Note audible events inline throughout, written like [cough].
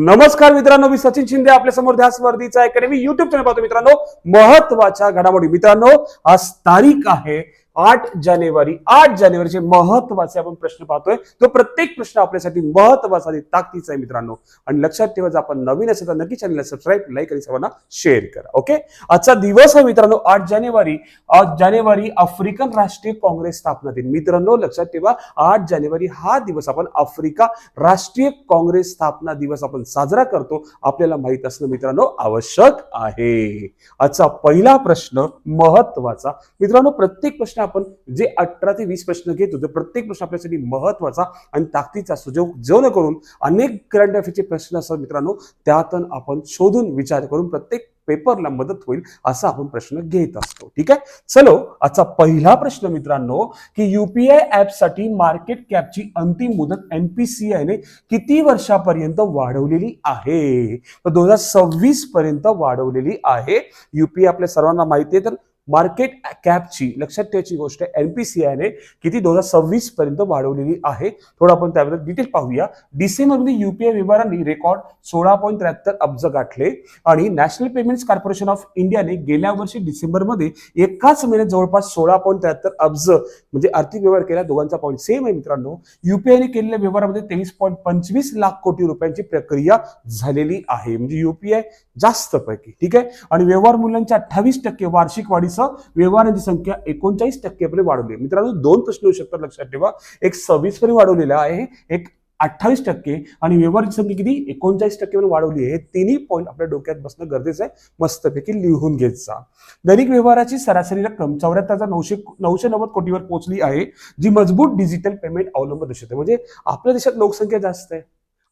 नमस्कार मित्रांनो मी सचिन शिंदे आपल्यासमोर ध्यास स्पर्धीचा अकॅडमी युट्यूब चॅनल पाहतो मित्रांनो. महत्त्वाच्या घडामोडी. मित्रांनो आज तारीख आहे आठ जानेवारी आठ जानेवारीचे महत्त्वाचे आपण प्रश्न पाहतोय. तो प्रत्येक प्रश्न आपल्यासाठी महत्त्वाचा आणि ताकदीचा आहे मित्रांनो. आणि लक्षात ठेवा जर आपण नवीन असेल तर नक्की चॅनलला सबस्क्राईब लाईक आणि सर्वांना शेअर करा ओके आजचा दिवस आहे मित्रांनो आठ जानेवारी. आठ जानेवारी आफ्रिकन राष्ट्रीय काँग्रेस स्थापना दिन. मित्रांनो लक्षात ठेवा आठ जानेवारी हा दिवस आपण आफ्रिका राष्ट्रीय काँग्रेस स्थापना दिवस आपण साजरा करतो. आपल्याला माहीत असणं मित्रांनो आवश्यक आहे. आजचा पहिला प्रश्न महत्त्वाचा. मित्रांनो प्रत्येक प्रश्न आपण जे अठरा ते वीस प्रश्न घेतो जो प्रत्येक प्रश्न आपल्यासाठी महत्त्वाचा आणि ताकदीचा सुजोग जेवण करून अनेक करंट अफेअरचे प्रश्न असतात मित्रांनो त्यातून आपण शोधून विचार करून प्रत्येक पेपरला मदत होईल असा आपण प्रश्न घेत असतो. ठीक आहे? चलो आजचा पहिला प्रश्न मित्रांनो की युपीआय ऍपसाठी मार्केट कॅपची अंतिम मुदत एनपीसीआय ने किती वर्षापर्यंत वाढवलेली आहे? तर दोन हजार सव्वीस पर्यंत वाढवलेली आहे. युपीआय आपल्या सर्वांना माहिती आहे तर मार्केट कॅपची लक्षात ठेवायची गोष्ट आहे एनपीसीआयने किती दोन हजार सव्वीस पर्यंत वाढवलेली आहे. थोडं आपण त्याबद्दल डिटेल पाहूया. डिसेंबरमध्ये युपीआय व्यवहारांनी रेकॉर्ड सोळा पॉईंट त्र्याहत्तर अब्ज गाठले. आणि नॅशनल पेमेंट्स कॉर्पोरेशन ऑफ इंडियाने गेल्या वर्षी डिसेंबरमध्ये एकाच महिन्यात जवळपास सोळा पॉईंट त्र्याहत्तर अब्ज म्हणजे आर्थिक व्यवहार केला दोघांचा पॉईंट सेम आहे मित्रांनो युपीआयने केलेल्या व्यवहारामध्ये तेवीस पॉईंट पंचवीस लाख कोटी रुपयांची प्रक्रिया झालेली आहे. म्हणजे युपीआय जास्त पैकी ठीक आहे? आणि व्यवहार मूल्यांच्या अठ्ठावीस टक्के वार्षिक असं व्यवहारांची संख्या एकोणचाळीस टक्क्यापर्यंत वाढवली आहे. मित्रांनो दोन प्रश्न येऊ शकतात लक्षात ठेवा. एक सव्वीसपर्यंत वाढवलेला आहे एक अठ्ठावीस टक्के आणि व्यवहाराची संख्या किती? एकोणचाळीस टक्केपर्यंत वाढवली आहे. हे तिन्ही पॉईंट आपल्या डोक्यात बसणं गरजेचं आहे. मस्तपैकी लिहून घेत जा. दैनिक व्यवहाराची सरासरी रक्कम चौऱ्याहत्तर नऊशे नऊशे नव्वद कोटीवर पोहोचली आहे जी मजबूत डिजिटल पेमेंट अवलंबन दर्शवते. म्हणजे आपल्या देशात लोकसंख्या जास्त आहे.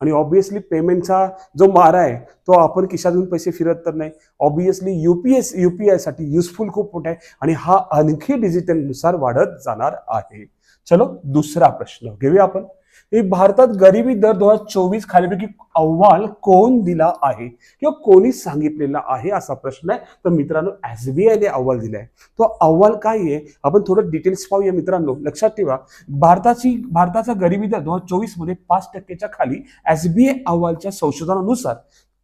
आणि ऑब्व्हियसली पेमेंटचा जो मारा आहे तो आपण खिशातून पैसे फिरत तर नाही. ऑब्विसली युपीएस युपीआयसाठी युजफुल खूप मोठा आहे आणि हा आणखी डिजिटलनुसार वाढत जाणार आहे. चलो दुसरा प्रश्न घेऊया आपण. भारतात गरिबी दर दोन हजार चोवीस खालीपैकी अहवाल कोण दिला आहे? किंवा कोणी सांगितलेला आहे असा प्रश्न आहे. तर मित्रांनो एस बी आयने अहवाल दिला आहे तो अहवाल काय आहे? आपण थोडं डिटेल्स पाहूया मित्रांनो. लक्षात ठेवा. भारताची भारताचा गरिबी दर दोन हजार चोवीसमध्ये पाच टक्क्याच्या खाली एस बी आय अहवालच्या संशोधनानुसार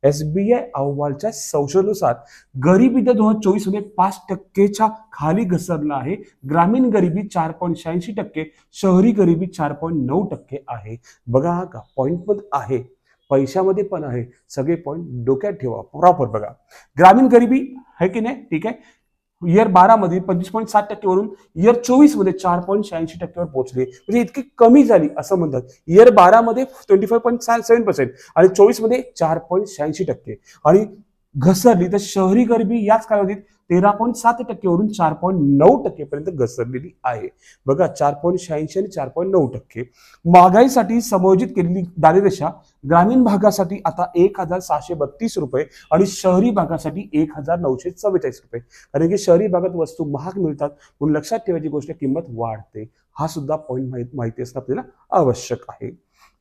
एस बी आय अहवालच्या संशोधनुसार गरिबी दर दोन हजार चोवीसमध्ये पाच टक्केच्या खाली घसरला आहे. ग्रामीण गरिबी चार पॉईंट शहाऐंशी टक्के शहरी गरिबी चार पॉईंट नऊ टक्के आहे. बघा हा का पॉईंट पण आहे. पैशामध्ये पण आहे. सगळे पॉईंट डोक्यात ठेवा. प्रॉपर बघा. ग्रामीण गरिबी आहे की नाही? ठीक आहे? इयर बारा मध्ये पंचवीस पॉईंट सात टक्केवरून इयर चोवीसमध्ये चार पॉईंट शहाऐंशी टक्क्यावर पोहोचले. म्हणजे इतकी कमी झाली असं म्हणतात. इयर बारा मध्ये twenty five point seven percent आणि चोवीसमध्ये चार पॉईंट शहाऐंशी टक्के. आणि घसरली तर शहरी गरिबी याच कालावधीत तेरा पॉईंट सात टक्केवरून चार पॉईंट नऊ टक्केपर्यंत घसरलेली आहे. बघा चार पॉईंट शहाऐंशी आणि चार पॉईंट नऊ टक्के. महागाईसाठी समायोजित केलेली दारिद्र्यरेषा ग्रामीण भागासाठी आता एक हजार सहाशे बत्तीस रुपये आणि शहरी भागासाठी एक हजार नऊशे चव्वेचाळीस रुपये. कारण की शहरी भागात वस्तू महाग मिळतात म्हणून लक्षात ठेवायची गोष्ट किंमत वाढते. हा सुद्धा पॉईंट माहिती असणं आपल्याला आवश्यक आहे.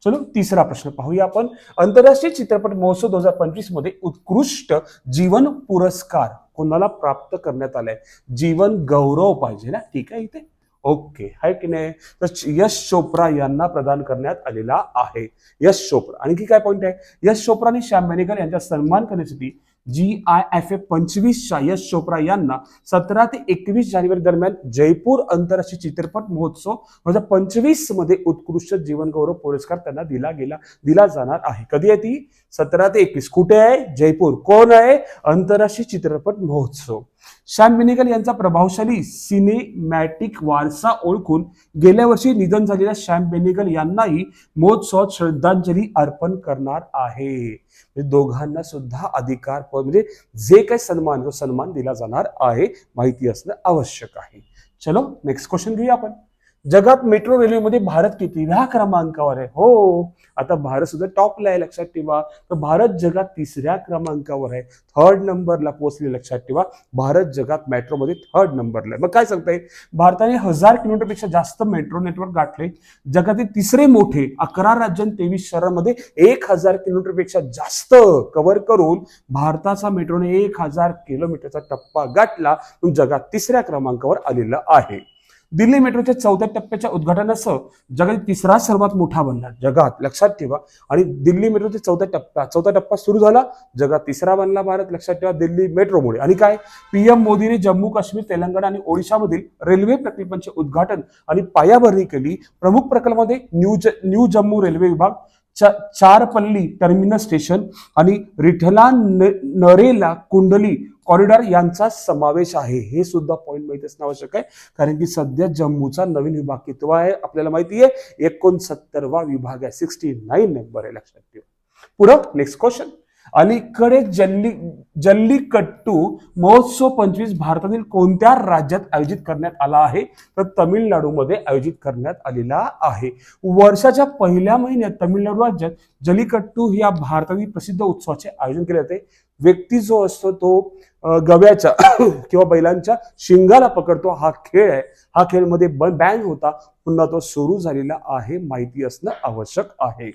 चलो तिसरा प्रश्न पाहूया आपण. आंतरराष्ट्रीय चित्रपट महोत्सव दोन हजार पंचवीसमध्ये उत्कृष्ट जीवन पुरस्कार कोणाला प्राप्त करण्यात आलाय? जीवन गौरव पाहिजे ना? ठीक आहे इथे? ओके आहे की नाही? तर यश चोप्रा यांना प्रदान करण्यात आलेला आहे. यश चोप्रा. आणखी काय पॉईंट आहे? यश चोप्रा आणि श्याम मेनेकर यांचा सन्मान करण्यासाठी जी आय एफ ए पंचवीसच्या यश चोप्रा यांना सतरा ते एकवीस जानेवारी दरम्यान जयपूर आंतरराष्ट्रीय चित्रपट महोत्सव दोन हजार पंचवीसमध्ये उत्कृष्ट जीवनगौरव पुरस्कार त्यांना दिला गेला दिला जाणार आहे. कधी आहे ती? सतरा ते एकवीस. कुठे आहे? जयपूर. कोण आहे? आंतरराष्ट्रीय चित्रपट महोत्सव. श्याम बेनेगल यांचा प्रभावशाली सिनेमॅटिक वारसा ओळखून गेल्या वर्षी निधन झालेल्या श्याम बेनेगल यांनाही महोत्सवात श्रद्धांजली अर्पण करणार आहे. म्हणजे दोघांना सुद्धा अधिकार म्हणजे जे काही सन्मान सन्मान दिला जाणार आहे. माहिती असणं आवश्यक आहे. चलो नेक्स्ट क्वेश्चन घेऊया आपण. जगात मेट्रो रेल्वेमध्ये भारत कितीव्या क्रमांकावर आहे. हो. आता भारत सुद्धा टॉपला आहे लक्षात ठेवा. तर भारत जगात तिसऱ्या क्रमांकावर आहे. थर्ड नंबरला पोहोचले लक्षात ठेवा. भारत जगात मेट्रोमध्ये थर्ड नंबरला आहे. मग काय सांगताय? भारताने हजार किलोमीटरपेक्षा जास्त मेट्रो नेटवर्क गाठले. जगातील तिसरे मोठे अकरा राज्य आणि तेवीस शहरांमध्ये एक हजार किलोमीटरपेक्षा जास्त कव्हर करून भारताचा मेट्रोने एक हजार किलोमीटरचा टप्पा गाठला. जगात तिसऱ्या क्रमांकावर आलेला आहे. दिल्ली मेट्रोच्या चौथ्या टप्प्याच्या उद्घाटनासह जगातील तिसरा सर्वात मोठा बनला. जगात लक्षात ठेवा. आणि दिल्ली मेट्रोच्या चौथ्या टप्पा चौथा टप्पा सुरू झाला. जगात तिसरा बनला भारत लक्षात ठेवा दिल्ली मेट्रोमुळे. आणि काय? पीएम मोदीने जम्मू काश्मीर तेलंगणा आणि ओडिशामधील रेल्वे प्रकल्पांचे उद्घाटन आणि पायाभरणी केली. प्रमुख प्रकल्पामध्ये न्यू न्यू जम्मू रेल्वे विभाग चा- चारपल्ली टर्मिनस स्टेशन आणि रिठला नरेला कुंडली कॉरिडॉर यांचा समावेश आहे. हे सुद्धा पॉईंट माहिती असणं आवश्यक आहे. कारण की सध्या जम्मूचा नवीन विभाग कितवा आहे आपल्याला माहिती आहे एकोणसत्तरवा विभाग आहे. सिक्स्टी नाईन नंबर आहे लक्षात ठेवा. पुढं नेक्स्ट क्वेश्चन अलीकडे जल्ली जल्लीकट्टू महोत्सव पंचवीस भारतातील कोणत्या राज्यात आयोजित करण्यात आला आहे? तर तमिळनाडूमध्ये आयोजित करण्यात आलेला आहे. वर्षाच्या पहिल्या महिन्यात तमिळनाडू राज्यात जल्लीकट्टू या भारतातील प्रसिद्ध उत्सवाचे आयोजन केले जाते. व्यक्ती जो असतो तो गव्याच्या [coughs] किंवा बैलांच्या शिंगाला पकडतो. हा खेळ आहे. हा खेळमध्ये बॅन होता. पुन्हा तो सुरू झालेला आहे. माहिती असणं आवश्यक आहे.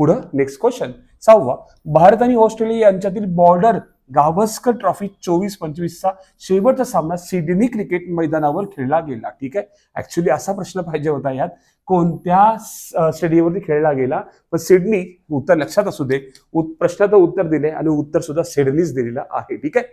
पुढं नेक्स्ट क्वेश्चन सहावा भारत आणि ऑस्ट्रेलिया यांच्यातील बॉर्डर गावस्कर ट्रॉफी चोवीस पंचवीसचा शेवटचा सामना सिडनी क्रिकेट मैदानावर खेळला गेला. ठीक आहे? ऍक्च्युली असा प्रश्न पाहिजे होता यात. कोणत्या स्टेडियमवरती खेळला गेला? पण सिडनी उत्तर लक्षात असू दे. प्रश्नाचं उत्तर दिले आणि उत्तर सुद्धा सिडनीच दिलेलं आहे. ठीक आहे?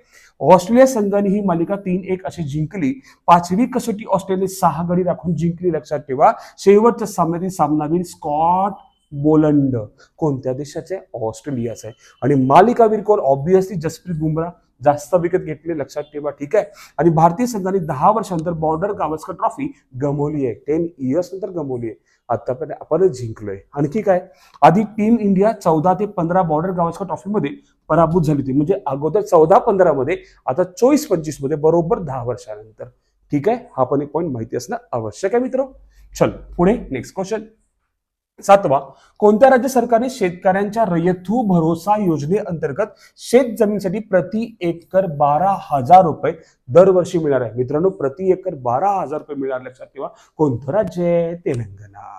ऑस्ट्रेलिया संघाने ही मालिका तीन एक अशी जिंकली. पाचवी कसोटी ऑस्ट्रेलिया सहा गडी राखून जिंकली. लक्षात ठेवा. शेवटच्या सामन्यातील सामनावीर स्कॉट बोलंड. कोणत्या देशाचे? ऑस्ट्रेलियाचे आहे. आणि मालिकावीर कोण ऑब्विसली जसप्रीत बुमराह जास्त विकत घेतले लक्षात ठेवा ठीक आहे? आणि भारतीय संघाने दहा वर्षानंतर बॉर्डर गावस्कर ट्रॉफी गमवली आहे. टेन इयर्स नंतर गमवली आहे. आतापर्यंत आपण जिंकलोय. आणखी काय? आधी टीम इंडिया चौदा ते पंधरा बॉर्डर गावस्कर ट्रॉफीमध्ये पराभूत झाली होती. म्हणजे अगोदर चौदा पंधरा मध्ये आता चोवीस पंचवीसमध्ये बरोबर दहा वर्षानंतर. ठीक आहे? हा पण एक पॉईंट माहिती असणं आवश्यक आहे मित्र चल पुढे नेक्स्ट क्वेश्चन सातवा कोणत्या राज्य सरकारने शेतकऱ्यांच्या रयथू भरोसा योजनेअंतर्गत शेत जमिनीसाठी प्रति एकर बारा हजार रुपये दरवर्षी मिळणार आहे? मित्रांनो प्रति एकर बारा हजार रुपये मिळणार लक्षात ठेवा कोणतं राज्य आहे? तेलंगणा.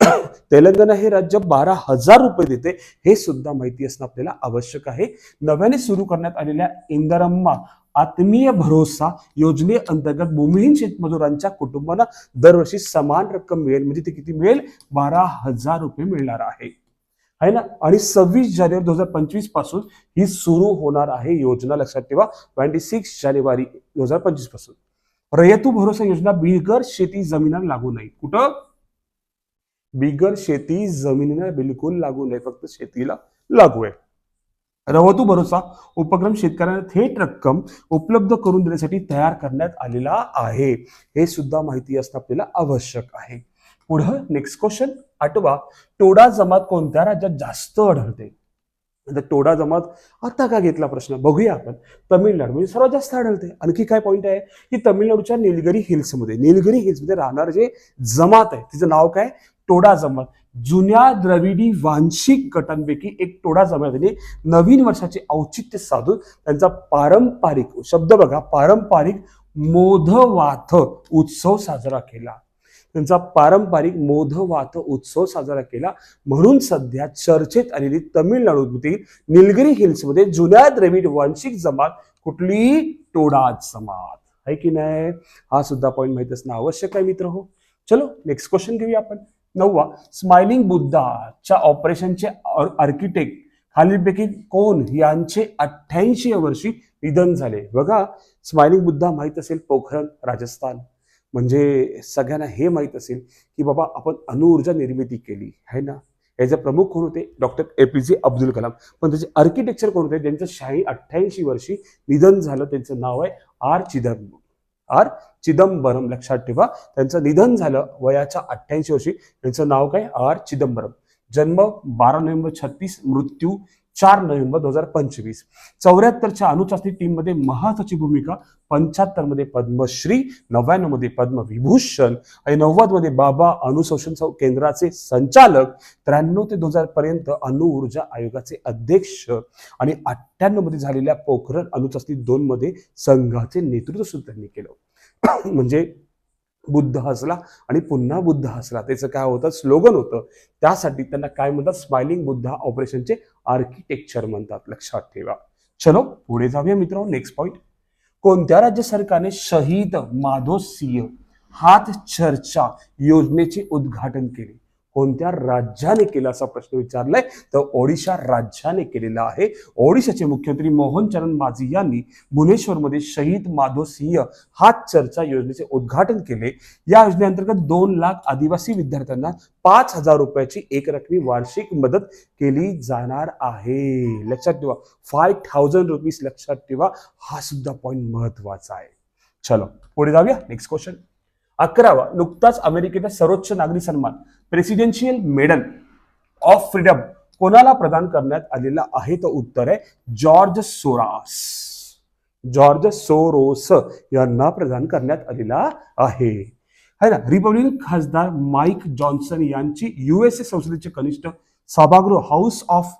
[coughs] तेलंगणा हे राज्य बारा हजार रुपये देते हे सुद्धा माहिती असणं आपल्याला आवश्यक आहे. नव्याने सुरू करण्यात आलेल्या इंदरम्मा आत्मीय भरोसा योजनेअंतर्गत भूमिहीन शेतमजुरांच्या कुटुंबांना दरवर्षी समान रक्कम मिळेल. म्हणजे ते किती मिळेल? बारा हजार रुपये मिळणार आहे. है ना? आणि सव्वीस जानेवारी दोन हजार पंचवीसपासून ही सुरू होणार आहे योजना. लक्षात ठेवा. ट्वेंटी सिक्स जानेवारी दोन हजार पंचवीसपासून. रयतू भरोसा योजना. बिगर शेती जमिनीला लागू नाही कुठं? बिगर शेती जमिनीला बिलकुल लागू नाही फक्त शेतीला लागू आहे. रवतू भरोसा उपक्रम शेतकऱ्यांना थेट रक्कम उपलब्ध करून देण्यासाठी तयार करण्यात आलेला आहे. हे सुद्धा माहिती असणं आपल्याला आवश्यक आहे. पुढं नेक्स्ट क्वेश्चन आठवा टोडा जमात कोणत्या राज्यात जास्त आढळते? आता टोडा जमात आता का घेतला प्रश्न? बघूया आपण. तमिळनाडू म्हणजे सर्वात जास्त आढळते. आणखी काय पॉईंट आहे? की तमिळनाडूच्या निलगिरी हिल्समध्ये निलगिरी हिल्समध्ये राहणार जे जमात आहे तिचं नाव काय? टोडा जमात जुन्या द्रविडी वांशिक गटांपैकी एक टोडा जमातीने नवीन वर्षाचे औचित्य साधून त्यांचा पारंपरिक शब्द बघा पारंपरिक मोधवाथ उत्सव साजरा केला. त्यांचा पारंपरिक मोधवाथ उत्सव साजरा केला. म्हणून सध्या चर्चेत आलेली तमिळनाडूतील निलगिरी हिल्समध्ये जुन्या द्रविड वांशिक जमात कुठली टोडा जमात? आहे की नाही? हा सुद्धा पॉईंट माहीत असणं आवश्यक आहे मित्र हो चलो नेक्स्ट क्वेश्चन घेऊया आपण. नववा स्माइलिंग बुद्धाच्या ऑपरेशनचे आर्किटेक्ट. खालीलपैकी कोण? यांचे अठ्ठ्याऐंशी वर्षी निधन झाले. बघा स्माइलिंग बुद्धा माहीत असेल पोखरण राजस्थान. म्हणजे सगळ्यांना हे माहीत असेल की बाबा आपण अणुऊर्जा निर्मिती केली है ना? याचे प्रमुख कोण होते? डॉक्टर ए पी जे अब्दुल कलाम. पण त्याचे आर्किटेक्चर कोण होते? ज्यांचं शाही अठ्ठ्याऐंशी वर्षी निधन झालं त्यांचं नाव आहे आर चिदंबरम. आर चिदंबरम लक्षात ठेवा. त्यांचं निधन झालं वयाच्या अठ्ठ्याऐंशी वर्षी. त्यांचं नाव काय? आर. चिदंबरम. जन्म बारा नोव्हेंबर छत्तीस मृत्यू चार नोव्हेंबर दोन हजार पंचवीस. चौऱ्याहत्तरच्या अणुचाचणी टीममध्ये महत्वाची भूमिका पंच्याहत्तरमध्ये पद्मश्री नव्याण्णवमध्ये पद्मविभूषण आणि नव्वदमध्ये बाबा अनुशोषण केंद्राचे संचालक त्र्याण्णव ते दोन हजार पर्यंत अणु ऊर्जा आयोगाचे अध्यक्ष आणि अठ्ठ्याण्णवमध्ये झालेल्या पोखरण अणुचाचणी दोन मध्ये संघाचे नेतृत्व सुद्धा त्यांनी केलं. [coughs] म्हणजे बुद्ध हसला आणि पुन्हा बुद्ध हसला. त्याचं काय होतं? स्लोगन होतं. त्यासाठी त्यांना काय म्हणतात? स्माइलिंग बुद्धा ऑपरेशनचे आर्किटेक्चर म्हणतात. लक्षात ठेवा. चलो पुढे जाऊया मित्रांनो. नेक्स्ट पॉइंट कोणत्या राज्य सरकारने शहीद माधव सिंह हात चर्चा योजनेचे उद्घाटन केले? कोणत्या राज्याने केला असा प्रश्न विचारलाय? तर ओडिशा राज्याने केलेला आहे. ओडिशाचे मुख्यमंत्री मोहन चरण माझी यांनी भुवनेश्वरमध्ये शहीद माधव सिंह हात चर्चा योजनेचे उद्घाटन केले. या योजनेअंतर्गत दोन लाख आदिवासी विद्यार्थ्यांना पाच हजार रुपयाची एक रकमी वार्षिक मदत केली जाणार आहे. लक्षात ठेवा फाय थाउजंड रुपीज लक्षात ठेवा. हा सुद्धा पॉईंट महत्त्वाचा आहे. चलो पुढे जाऊया. नेक्स्ट क्वेश्चन अकरावा नुकताच अमेरिकेचा सर्वोच्च नागरी सन्मान. प्रेसिडेन्शियल मेडल ऑफ फ्रीडम कोणाला प्रदान करण्यात आलेला आहे? तर उत्तर आहे जॉर्ज सोरास. जॉर्ज सोरोस यांना प्रदान करण्यात आलेला आहे. है ना? रिपब्लिकन खासदार माईक जॉन्सन यांची युएसए संसदेचे कनिष्ठ सभागृह हाऊस ऑफ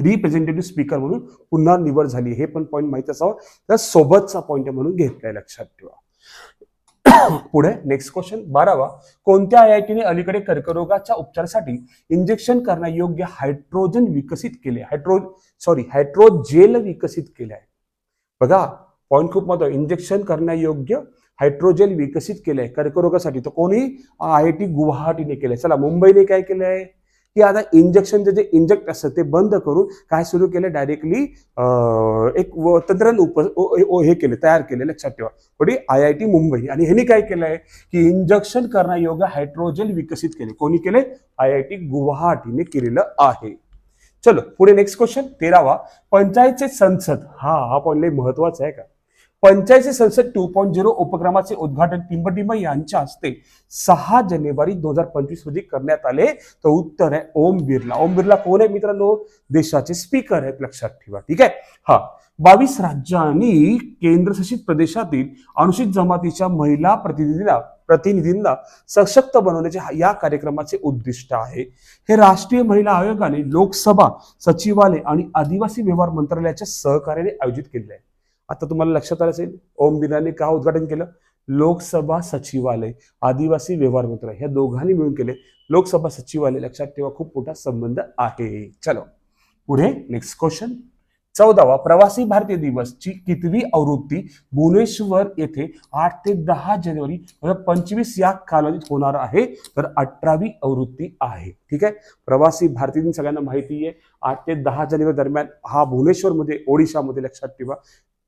रिप्रेझेंटेटिव्ह स्पीकर म्हणून पुन्हा निवड झाली. हे पण पॉईंट माहीत असावं. त्या सोबतचा पॉईंट म्हणून घेतलाय लक्षात ठेवा. पुढे नेक्स्ट क्वेश्चन बारावा कोणत्या आय आय टीने अलीकडे कर्करोगाच्या उपचारासाठी इंजेक्शन करण्यायोग्य हायड्रोजन विकसित केले? हायड्रो सॉरी हायड्रोजेल विकसित केले आहे. बघा पॉईंट खूप महत्त्व इंजेक्शन करण्यायोग्य हायड्रोजेल विकसित केलंय कर्करोगासाठी. तर कोणी आय आय टी गुवाहाटीने केलंय चला मुंबईने काय केलंय की आता इंजेक्शनचे जे इंजेक्ट असतं ते बंद करून काय सुरू केलं? डायरेक्टली एक व- तंत्रज्ञान उप हे केले तयार केले लक्षात ठेवा. पुढे आय आय टी मुंबई. आणि ह्यांनी काय केलंय? की इंजेक्शन करण्यायोग्य हायड्रोजेल विकसित केले. कोणी केले? आय आय टी गुवाहाटीने केलेलं आहे. चलो पुढे नेक्स्ट क्वेश्चन तेरावा. पंचायतचे संसद. हा हा पण लय महत्त्वाचा आहे का? पंचायती संसद टू पॉईंट झिरो उपक्रमाचे उद्घाटन टिंबटिंब यांच्या हस्ते सहा जानेवारी दोन हजार पंचवीस रोजी करण्यात आले. तर उत्तर आहे ओम बिर्ला. ओम बिर्ला कोण आहे मित्रांनो? देशाचे स्पीकर आहेत. लक्षात ठेवा. ठीक आहे? हा. बावीस राज्यांनी केंद्रशासित प्रदेशातील अनुसूचित जमातीच्या महिला प्रतिनिधींना प्रतिनिधींना सशक्त बनवण्याचे या कार्यक्रमाचे उद्दिष्ट आहे. हे राष्ट्रीय महिला आयोगाने लोकसभा सचिवालय आणि आदिवासी व्यवहार मंत्रालयाच्या सहकार्याने आयोजित केले आहे. आता तुम्हाला लक्षात आलं असेल ओम बिर्लाने का उद्घाटन केलं? लोकसभा सचिवालय आदिवासी व्यवहार मंत्रालय ह्या दोघांनी मिळून केले. लोकसभा सचिवालय लक्षात ठेवा खूप मोठा संबंध आहे. चलो पुढे नेक्स्ट क्वेश्चन चौदावा प्रवासी भारतीय दिवस ची कितवी आवृत्ती? भुवनेश्वर येथे आठ ते दहा जानेवारी पंचवीस या कालावधीत होणार आहे. तर अठरावी आवृत्ती आहे. ठीक आहे? प्रवासी भारतीय दिन सगळ्यांना माहिती आहे आठ ते दहा जानेवारी दरम्यान हा भुवनेश्वरमध्ये ओडिशामध्ये लक्षात ठेवा.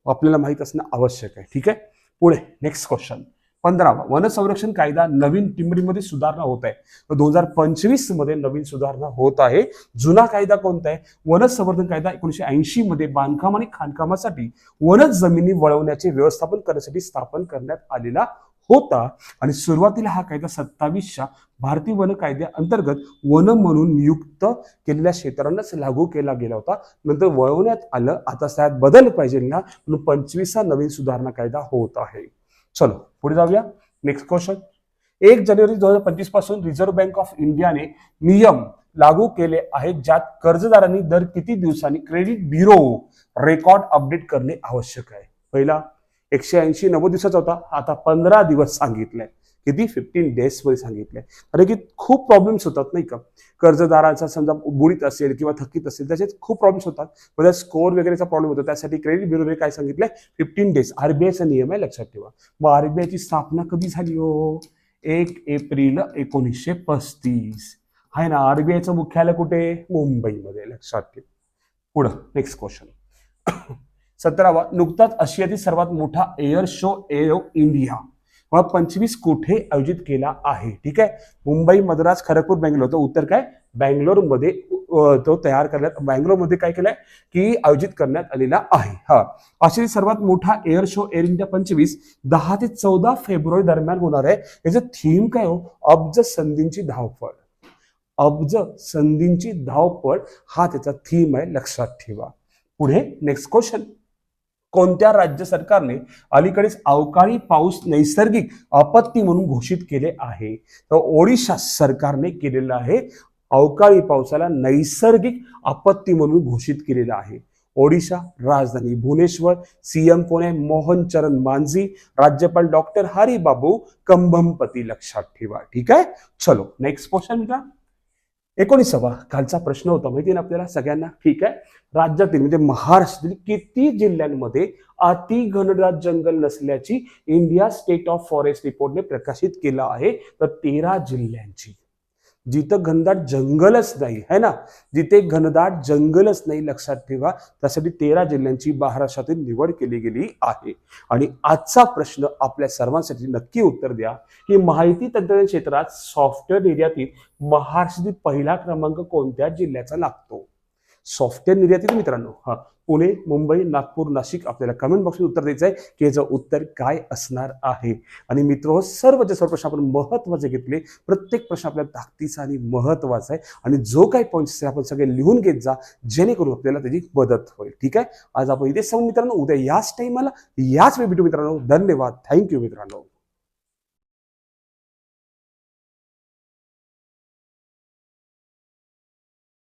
आपल्याला माहीत असणं आवश्यक आहे. ठीक आहे? पुढे नेक्स्ट क्वेश्चन पंधरावा. वन संरक्षण कायदा नवीन टिंबरीमध्ये सुधारणा होत आहे. दोन हजार पंचवीसमध्ये नवीन सुधारणा होत आहे. जुना कायदा कोणता आहे? वन संवर्धन कायदा एकोणीशे ऐंशी मध्ये बांधकाम आणि खाणकामासाठी वन जमिनी वळवण्याचे व्यवस्थापन करण्यासाठी स्थापन करण्यात आलेला होता. आणि सुरुवातीला हा कायदा सत्तावीसच्या भारतीय वन कायद्या अंतर्गत वन म्हणून नियुक्त केलेल्या क्षेत्रांनाच लागू केला गेला होता. नंतर वळवण्यात आलं. आता त्यात बदल पाहिजे ना म्हणून पंचवीसचा नवीन सुधारणा कायदा होत आहे. चलो पुढे जाऊया. नेक्स्ट क्वेश्चन एक जानेवारी दोन हजार पंचवीसपासून रिझर्व्ह बँक ऑफ इंडियाने नियम लागू केले आहेत ज्यात कर्जदारांनी दर किती दिवसांनी क्रेडिट ब्युरो रेकॉर्ड अपडेट करणे आवश्यक आहे. पहिला एकशे ऐंशी नव्वद दिवसाचा होता. आता पंधरा दिवस सांगितलंय. किती? फिफ्टीन डेजमध्ये सांगितलंय. कारण की खूप प्रॉब्लेम्स होतात नाही का? कर्जदाराचा समजा बुडीत असेल किंवा थकीत असेल त्याचे खूप प्रॉब्लेम्स होतात. म्हणजे स्कोअर वगैरेचा प्रॉब्लेम होतो. त्यासाठी क्रेडिट ब्युरोने काय सांगितलंय? फिफ्टीन डेज आरबीआयचा नियम आहे लक्षात ठेवा. मग आरबीआयची स्थापना कधी झाली हो? एक एप्रिल एकोणीसशे पस्तीस. आहे ना आरबीआयचं मुख्यालय कुठे? मुंबईमध्ये. लक्षात ठेव. पुढं. नेक्स्ट क्वेश्चन सतरावा नुकताच आशियातील सर्वात मोठा एअर शो एअर इंडिया पंचवीस कोठे आयोजित केला आहे? ठीक आहे? मुंबई मद्रास खरगपूर बेंगलोर. तर उत्तर काय? बँगलोरमध्ये तो तयार करण्यात बँगलोरमध्ये काय केलंय? की आयोजित करण्यात आलेला आहे. हा. आशियातील सर्वात मोठा एअर शो एअर इंडिया पंचवीस दहा ते चौदा फेब्रुवारी दरम्यान होणार आहे. याचं थीम काय हो? अब्ज संधींची धावपळ. अब्ज संधींची धावपळ हा त्याचा थीम आहे. लक्षात ठेवा. पुढे नेक्स्ट क्वेश्चन कोणत्या राज्य सरकारने अलीकडेच अवकाळी पाऊस नैसर्गिक आपत्ती म्हणून घोषित केले आहे? तर ओडिशा सरकारने केलेलं आहे अवकाळी पावसाला नैसर्गिक आपत्ती म्हणून घोषित केलेलं आहे. ओडिशा राजधानी भुवनेश्वर सीएम कोण आहे मोहन चरण मांझी राज्यपाल डॉक्टर हरिबाबू कंभमपती लक्षात ठेवा. ठीक आहे? चलो नेक्स्ट क्वेश्चन का एकोणीसावा कालचा प्रश्न होता. माहिती ना आपल्याला? सगळ्यांना? ठीक आहे? राज्यातील म्हणजे महाराष्ट्रातील किती जिल्ह्यांमध्ये अति घनदाट जंगल नसल्याची इंडिया स्टेट ऑफ फॉरेस्ट रिपोर्टने प्रकाशित केलं आहे. तर तेरा जिल्ह्यांची. जिथं घनदाट जंगलच नाही है ना? जिथे घनदाट जंगलच नाही लक्षात ठेवा. त्यासाठी तेरा जिल्ह्यांची महाराष्ट्रातील निवड केली गेली आहे. आणि आजचा प्रश्न आपल्या सर्वांसाठी नक्की उत्तर द्या. की माहिती तंत्रज्ञान क्षेत्रात सॉफ्टवेअर निर्यातीत महाराष्ट्रातील पहिला क्रमांक कोणत्या जिल्ह्याचा लागतो? सॉफ्टवेअर निर्यातीत मित्रांनो. हा पुणे मुंबई नागपूर नाशिक आपल्याला कमेंट बॉक्समध्ये उत्तर द्यायचं आहे की याचं उत्तर काय असणार आहे. आणि मित्र हो, सर्वचे सर्व प्रश्न आपण महत्त्वाचे घेतले प्रत्येक प्रश्न आपल्या ताकदीचा आणि महत्त्वाचा आहे. आणि जो काही पॉईंट्स आहे आपण सगळे लिहून घेत जा जेणेकरून आपल्याला त्याची मदत होईल. ठीक आहे? आज आपण इथे सांगू मित्रांनो. उद्या याच टाईमाला याच वेळ भेटू मित्रांनो. धन्यवाद. थँक्यू मित्रांनो.